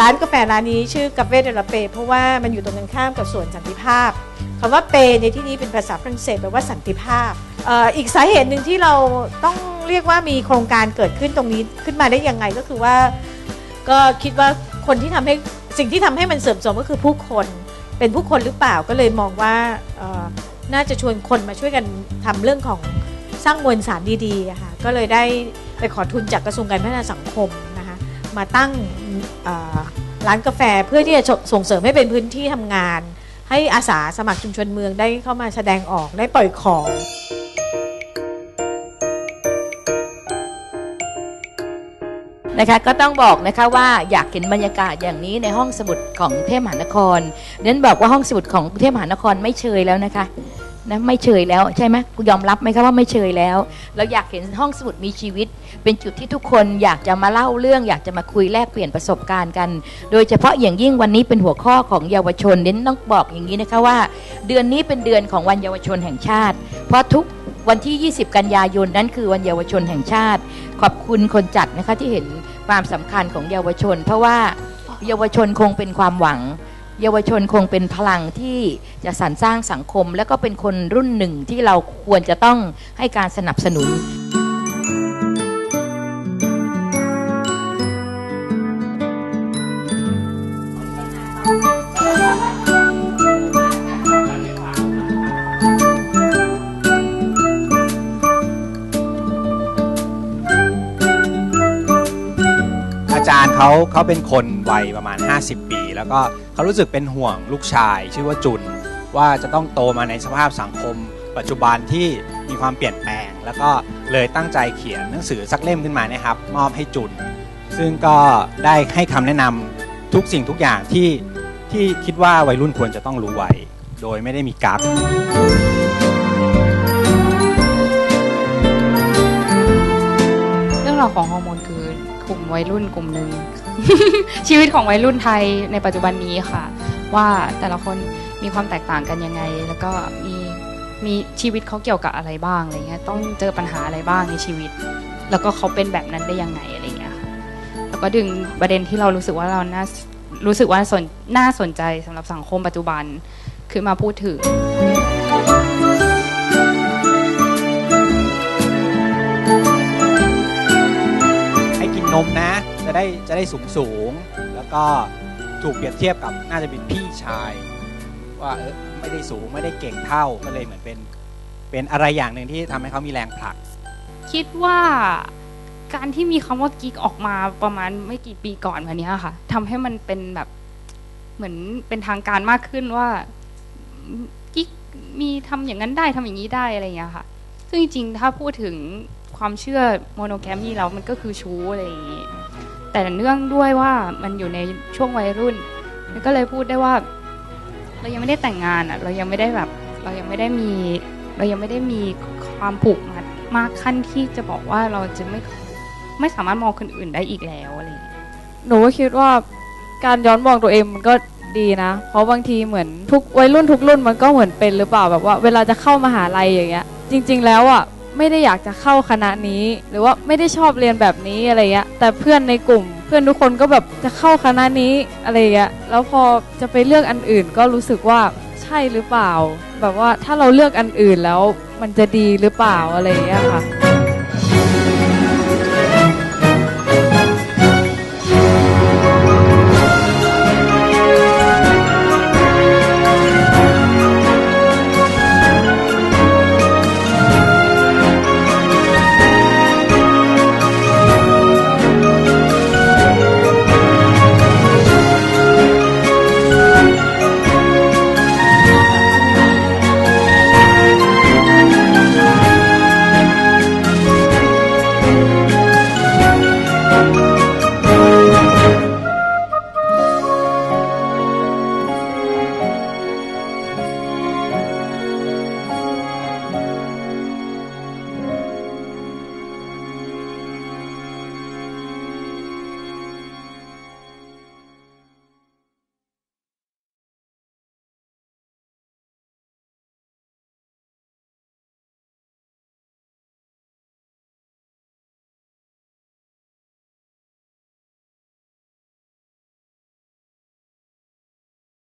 ร้านกาแฟร้านนี้ชื่อกาเฟ่เดลเปเพราะว่ามันอยู่ตรงกันข้ามกับสวนสันติภาพคำว่าเปในที่นี้เป็นภาษาฝรั่งเศสแปลว่าสันติภาพอออีกสาเหตุหนึ่งที่เราต้องเรียกว่ามีโครงการเกิดขึ้นตรงนี้ขึ้นมาได้ยังไงก็คือว่า ก็คิดว่าคนที่ทำให้สิ่งที่ทำให้มันเสริมสมก็คือผู้คน เป็นผู้คนหรือเปล่าก็เลยมองว่าน่าจะชวนคนมาช่วยกันทำเรื่องของสร้างมวลสารดีๆค่ะก็เลยได้ไปขอทุนจากกระทรวงการพัฒนาสังคม มาตั้งร้านกาแฟเพื่อที่จะส่งเสริมให้เป็นพื้นที่ทำงาน ให้อาสาสมัครชุมชนเมืองได้เข้ามาแสดงออกได้ปล่อยของ นะคะก็ต้องบอกนะคะว่าอยากเห็นบรรยากาศอย่างนี้ในห้องสมุดของกรุงเทพมหานครเน้นบอกว่าห้องสมุดของกรุงเทพมหานครไม่เชยแล้วนะคะ นะไม่เชยแล้วใช่ไหมยอมรับไหมคะว่าไม่เชยแล้ว เราอยากเห็นห้องสมุดมีชีวิต เป็นจุดที่ทุกคนอยากจะมาเล่าเรื่อง อยากจะมาคุยแลกเปลี่ยนประสบการณ์กัน โดยเฉพาะอย่างยิ่งวันนี้เป็นหัวข้อของเยาวชนเน้นต้องบอกอย่างนี้นะคะว่า เดือนนี้เป็นเดือนของวันเยาวชนแห่งชาติ เพราะทุกวันที่ 20 กันยายนนั้นคือวันเยาวชนแห่งชาติ ขอบคุณคนจัดนะคะที่เห็นความสำคัญของเยาวชน เพราะว่าเยาวชนคงเป็นความหวัง เยาวชนคงเป็นพลังที่จะสรรสร้างสังคม และก็เป็นคนรุ่นหนึ่งที่เราควรจะต้องให้การสนับสนุน เขาเขาเป็นคนวัยประมาณ 50 ปี แล้วก็เขารู้สึกเป็นห่วงลูกชาย ชื่อว่าจุน ว่าจะต้องโตมาในสภาพสังคม ปัจจุบันที่มีความเปลี่ยนแปลง แล้วก็เลยตั้งใจเขียนหนังสือสักเล่มขึ้นมานะครับ มอบให้จุน ซึ่งก็ได้ให้คำแนะนำทุกสิ่งทุกอย่างที่ที่คิดว่าวัยรุ่นควรจะต้องรู้ไว้ โดยไม่ได้มีกั๊กเรื่องราวของฮอร์โมนคือ กลุ่มวัยรุ่นกลุ่มหนึ่ง ชีวิตของวัยรุ่นไทยในปัจจุบันนี้ค่ะ ว่าแต่ละคนมีความแตกต่างกันยังไง แล้วก็มีมีชีวิตเขาเกี่ยวกับอะไรบ้างอะไรเงี้ยต้องเจอปัญหาอะไรบ้างในชีวิต แล้วก็เขาเป็นแบบนั้นได้ยังไงอะไรเงี้ยค่ะแล้วก็ดึงประเด็นที่เรารู้สึกว่าเราน่ารู้สึกว่าสนน่าสนใจสำหรับสังคมปัจจุบันคือมาพูดถึง จะได้จะได้สูงสูงแล้วก็ถูกเปรียบเทียบกับน่าจะเป็นพี่ชาย ว่าเออไม่ได้สูงไม่ได้เก่งเท่าก็เลยเหมือนเป็นเป็นอะไรอย่างหนึ่งที่ทำให้เขามีแรงผลัก คิดว่าการที่มีคำว่ากิ๊กออกมาประมาณไม่กี่ปีก่อนมานี้ค่ะทำให้มันเป็นแบบเหมือนเป็นทางการมากขึ้นว่ากิ๊กมีทำอย่างนั้นได้ทำอย่างนี้ได้อะไรอย่างเงี้ยค่ะ ซึ่งจริงๆถ้าพูดถึงความเชื่อโมโนแกรมีแล้วมันก็คือชู้อะไรอย่างงี้ แต่เนื่องด้วยว่ามันอยู่ในช่วงวัยรุ่น มันก็เลยพูดได้ว่า เรายังไม่ได้แต่งงานอะ เรายังไม่ได้แบบ เรายังไม่ได้มี เรายังไม่ได้มีความผูกมัดมากขั้นที่จะบอกว่าเราจะไม่ไม่สามารถมองคนอื่นได้อีกแล้วอะไรอย่างเงี้ยหนูก็คิดว่าการย้อนมองตัวเองมันก็ดีนะ เพราะบางทีเหมือนทุกวัยรุ่นทุกรุ่นมันก็เหมือนเป็นหรือเปล่าแบบว่า เวลาจะเข้ามาหาลัยอย่างเงี้ย จริง ๆ แล้วอะ ไม่ได้อยากจะเข้าคณะนี้ หรือว่าไม่ได้ชอบเรียนแบบนี้อะไรเงี้ยแต่เพื่อนในกลุ่ม เพื่อนทุกคนก็แบบจะเข้าคณะนี้อะไรเงี้ยแล้วพอจะไปเลือกอันอื่นก็รู้สึกว่าใช่หรือเปล่า แบบว่าถ้าเราเลือกอันอื่นแล้วมันจะดีหรือเปล่าอะไรเงี้ยค่ะ